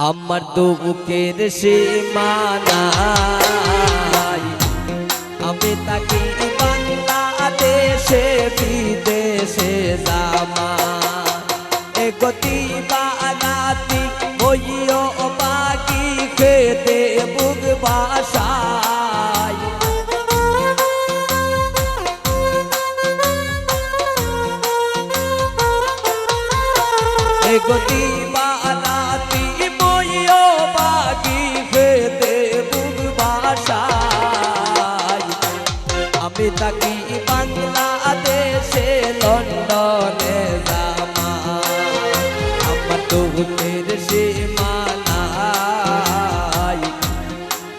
আমার দুঃখের সীমানাই আমি তাকে বাংলাদেশে, বিদেশে দামা এ গতি বানাতি হইও বাকি খেতে বুক বাসায় আমি তাকি বাংলাদেশে লন্ডনে জামা আমার দুঃখের সীমানাই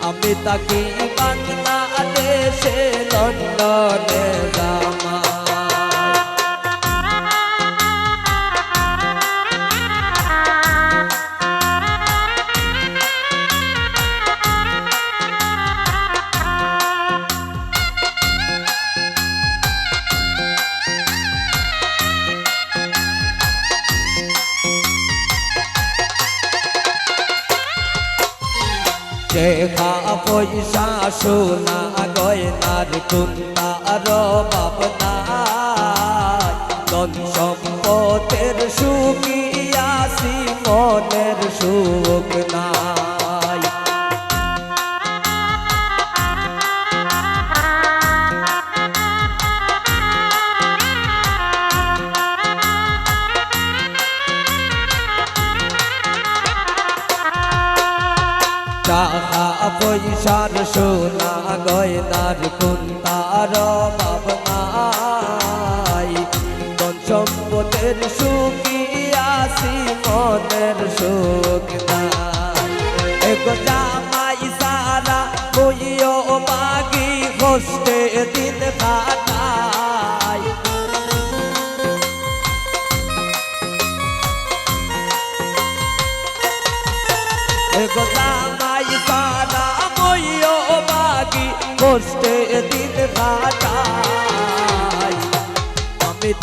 আমি তাকি বাংলাদেশে। টেকা পয়সা সোনা গয়নার কুন্তার ভাবনা ধন সম্পদের সুখিয়াসি মনের সুখ নাই। পয়সার সোনা গয়নার কুন্তার ভাবনাই ধন সম্পদের সুখী আসি মনের সুখ জামাই সারা বইও বাগি হোস্টে দিন কাটাই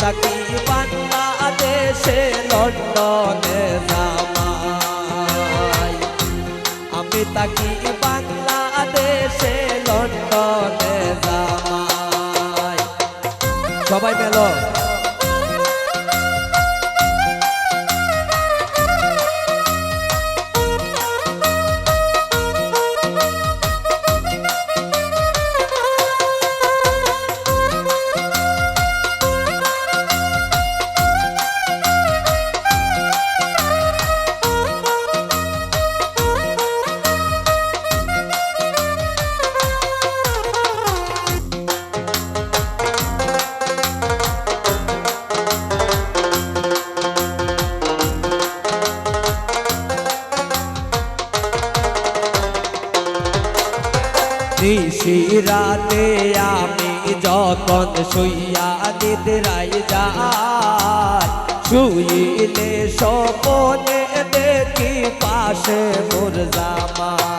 তাকি বাংলাদেশে লন্ডনে জামাই। আমি তাকি বাংলাদেশে লন্ডনে জামাই। সবাই মেলো। নিশি রাতে আমি যখন শুইয়া নিদ্রাই যাই শুইলে সপনে দেখি পাশে মোর জামাই।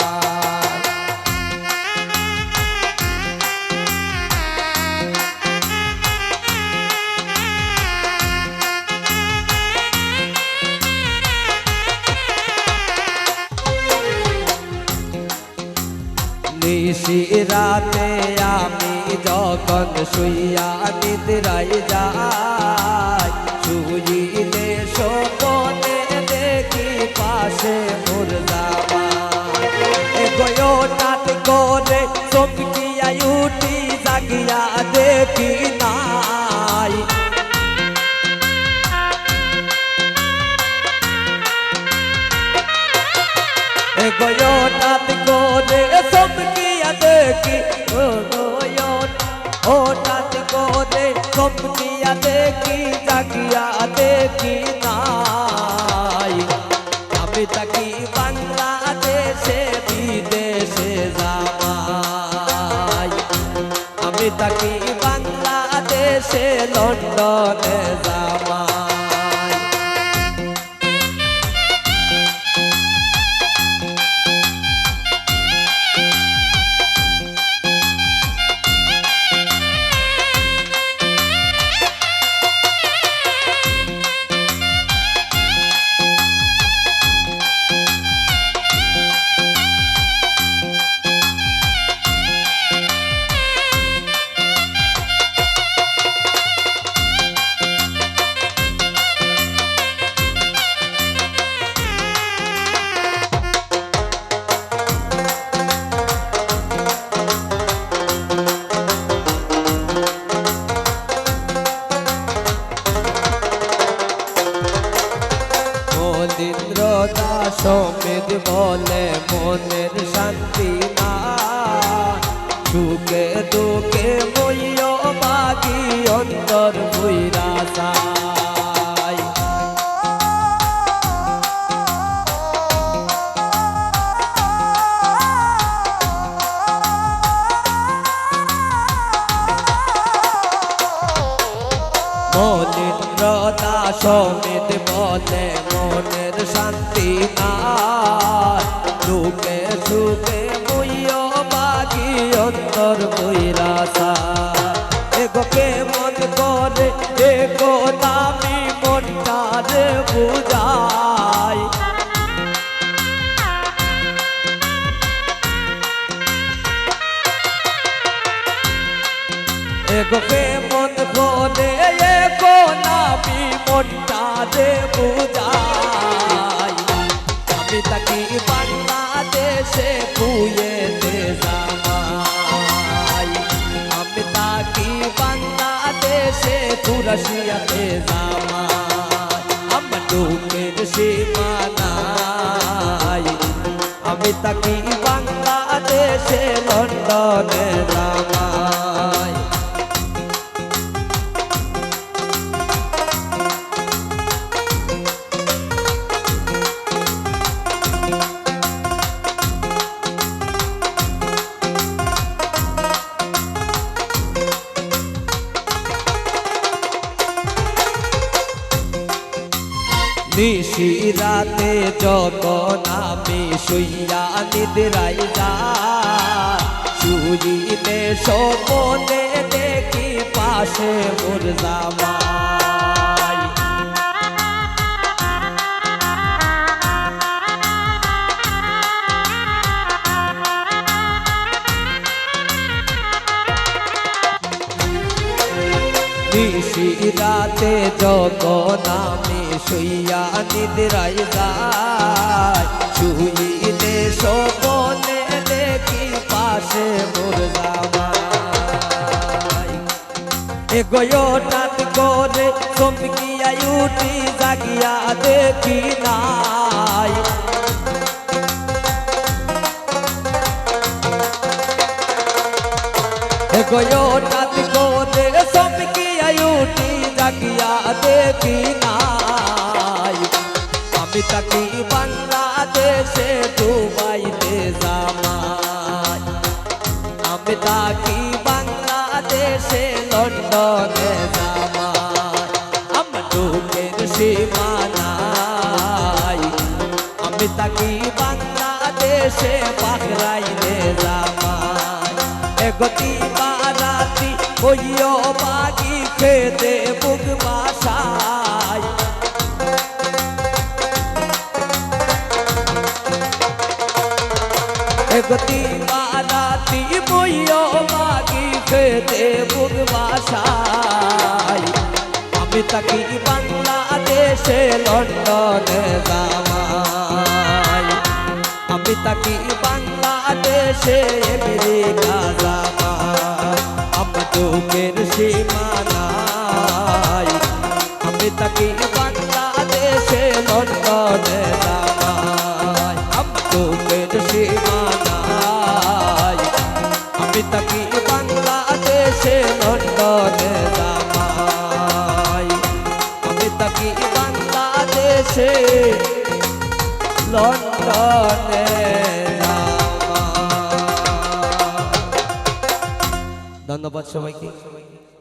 যখন শুইয়া নিদ্রাই যাই শুইলে সপনে দেখি পাশে মোর করে চমকিয়া উঠি, জাগিয়া দেখি নাই নাট করে চমকিয়া দেখি নাট করে চমকিয়া দেখি, জাগিয়া দেখি নাই। আমি তাকি বাংলাদেশে, বিদেশে যাবাই আমি তাকি বাংলাদেশে, লন্ডনে যামাই সমেত বলে, মনের শান্তি না। সুখে দুঃখে মইয় বাগি অন্তর বইরা চাই মলিন্দ্রতা সমেত বলে সুখে মুইয় বাগি অন্তর বৈরাসা এগোকে মন করে, এগো নামি মনটারে বুঝাই। এগোকে মন করে, এগো নামি মনটারে বুঝাই। তাকি বাংলাদেশে বুয়েতে জামাই। আমি তাকি বাংলাদেশে কুরাশিয়াতে জামাই। আমার দুঃখের সীমানাই আমি তাকি বাংলাদেশে লন্ডনে নিশি রাতে যখন আমি শুইয়া নিদ্রাই যা শুইলে সপনে দেখি পাশে মোর জামাই নিশি রাতে যখন আমি শুইয়া নিদ্রাই যাই শুইলে সপনে দেখি পাশে মোর জামাই এগোয় নাত করে চমকিয়া উঠি, জাগিয়া দেখি নাই। এগোয় নাত করে চমকিয়া উঠি, জাগিয়া দেখি নাই। তাকি বাংলাদেশে দুবাইতে জামাই। আমি তাকি বাংলাদেশে, লন্ডনে জামাই। আমার দুঃখের সীমানাই আমি তাকি বাংলাদেশে বাগরাইলে জামাই। এগতি বারাতি ওইও বাগি খেতে বুক বাসায়। এগতি বারাতি বইও মাগি খেতে বুক বাসায় আমি তাকি বাংলাদেশে লন্ডনে জামাই আমি তাকি বাংলাদেশে আমেরিকা জামাই আমার দুঃখের সীমানাই আমি তাকি বাংলাদেশে তাকি বাংলাদেশে লন্ডনে জামাই। আমি তাকি বাংলাদেশে ধন্যবাদ সবাইকে।